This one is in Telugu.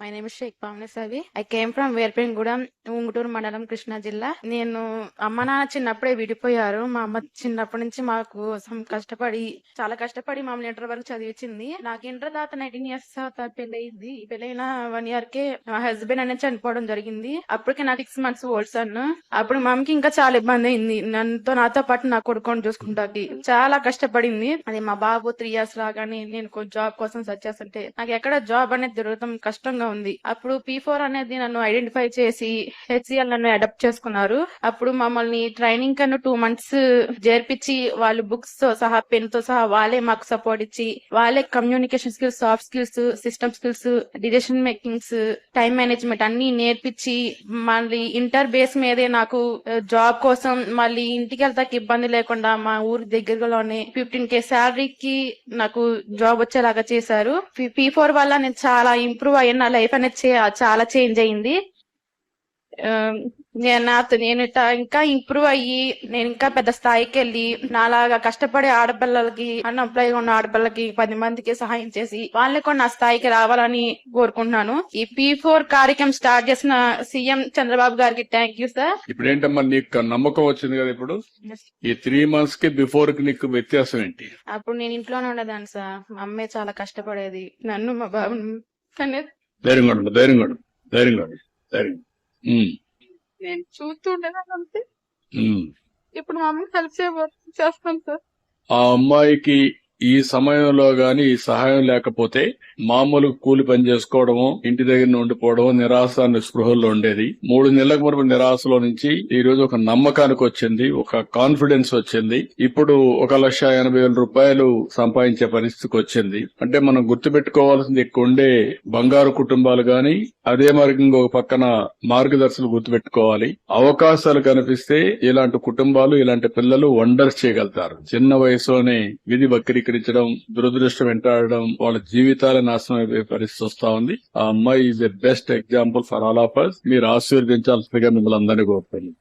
మై నేమ్ షేక్ పావనసవి I came from Verpengudem Unguturu మండలం కృష్ణా జిల్లా నేను అమ్మ నాన్న చిన్నప్పుడే విడిపోయారు మా అమ్మ చిన్నప్పటి నుంచి మా కోసం కష్టపడి చాలా కష్టపడి మమ్మల్ని ఇంటర్ వరకు చదివించింది నాకు ఇంటర్ తర్వాత నైన్టీన్ ఇయర్స్ తర్వాత పెళ్ళయింది పెళ్ళైన వన్ ఇయర్ కే మా హస్బెండ్ అనేది చనిపోవడం జరిగింది అప్పటికే నాకు సిక్స్ మంత్స్ ఓల్డ్ సన్ అప్పుడు మమ్మకి ఇంకా చాలా ఇబ్బంది అయింది నన్నుతో నాతో పాటు నా కొడుకుని చూసుకుంటాకి చాలా కష్టపడింది అది మా బాబు త్రీ ఇయర్స్ లాగానే నేను జాబ్ కోసం సెర్చ్ చేస్తుంటే నాకు ఎక్కడ జాబ్ అనేది దొరకడం కష్టంగా ఉంది. అప్పుడు పీ ఫోర్ అనేది నన్ను ఐడెంటిఫై చేసి హెచ్సిఎల్ నన్ను అడాప్ట్ చేసుకున్నారు. అప్పుడు మమ్మల్ని ట్రైనింగ్ కన్నా టూ మంత్స్ జరిపించి వాళ్ళు బుక్స్తో సహా పెన్తో సహా వాళ్ళే మాకు సపోర్ట్ ఇచ్చి వాళ్ళే communication skills soft skills system skills decision makings time management అన్ని నేర్పించి మళ్ళీ ఇంటర్ బేస్ మీదే నాకు జాబ్ కోసం మళ్ళీ ఇంటికి వెళ్తాకి ఇబ్బంది లేకుండా మా ఊరి దగ్గరలోనే ఫిఫ్టీన్ కే శాలరీకి నాకు జాబ్ వచ్చేలాగా చేశారు. పీ ఫోర్ వల్ల నేను చాలా ఇంప్రూవ్ అయ్యాను. లైఫ్ అనేది చాలా చేంజ్ అయింది. నేను నాతో నేను ఇంకా ఇంప్రూవ్ అయ్యి నేను ఇంకా పెద్ద స్థాయికి వెళ్ళి నాలాగా కష్టపడే ఆడపిల్లలకి అన్ఎంప్లాయ్ ఉన్న ఆడపిల్లలకి పది మందికి సహాయం చేసి వాళ్ళని కూడా నా స్థాయికి రావాలని కోరుకుంటున్నాను. ఈ పీ ఫోర్ కార్యక్రమం స్టార్ట్ చేసిన సీఎం చంద్రబాబు గారికి థ్యాంక్ యూ సార్ ఇప్పుడు ఏంటమ్మా నీకు నమ్మకం వచ్చింది కదా ఇప్పుడు? ఈ త్రీ మంత్స్కి బిఫోర్కి నీకు వ్యత్యాసం ఏంటి? అప్పుడు నేను ఇంట్లోనే ఉండేదాన్ని సార్ మా అమ్మే చాలా కష్టపడేది. నన్ను మా కానీ ధైర్యంగా ఉండు ధైర్యంగా ఉండు ధైర్యంగా ఉండు ధైర్యం ఉమ్, నేను చూస్తూ ఉండేదాన్ని అంతే. ఉమ్. ఇప్పుడు మా అమ్మకి హెల్ప్ చేస్తాను సార్. ఆ అమ్మాయికి ఈ సమయంలో గాని ఈ సహాయం లేకపోతే మామూలు కూలి పని చేసుకోవడము ఇంటి దగ్గర ఉండిపోవడము నిరాశ నిస్పృహల్లో ఉండేది. మూడు నెలలకు మురుపు నిరాశలో నుంచి ఈ రోజు ఒక నమ్మకానికి వచ్చింది ఒక కాన్ఫిడెన్స్ వచ్చింది. ఇప్పుడు ఒక లక్ష ఎనభై వేల రూపాయలు సంపాదించే పరిస్థితికి వచ్చింది. అంటే మనం గుర్తుపెట్టుకోవాల్సింది ఎక్కువ ఉండే బంగారు కుటుంబాలు గాని అదే మార్గంగా ఒక పక్కన మార్గదర్శకులు గుర్తుపెట్టుకోవాలి. అవకాశాలు కనిపిస్తే ఇలాంటి కుటుంబాలు ఇలాంటి పిల్లలు వండర్స్ చేయగలుగుతారు. చిన్న వయసులోనే విధి వక్రీకరించడం దురదృష్టం వెంటాడడం వాళ్ళ జీవితాల నాశనం అయిపోయే పరిస్థితి వస్తా ఉంది. ఆ అమ్మాయి is a best example for all of us మీరు ఆశీర్వదించాల్సిందిగా మిమ్మల్ని అందరినీ కోరుతున్నాను.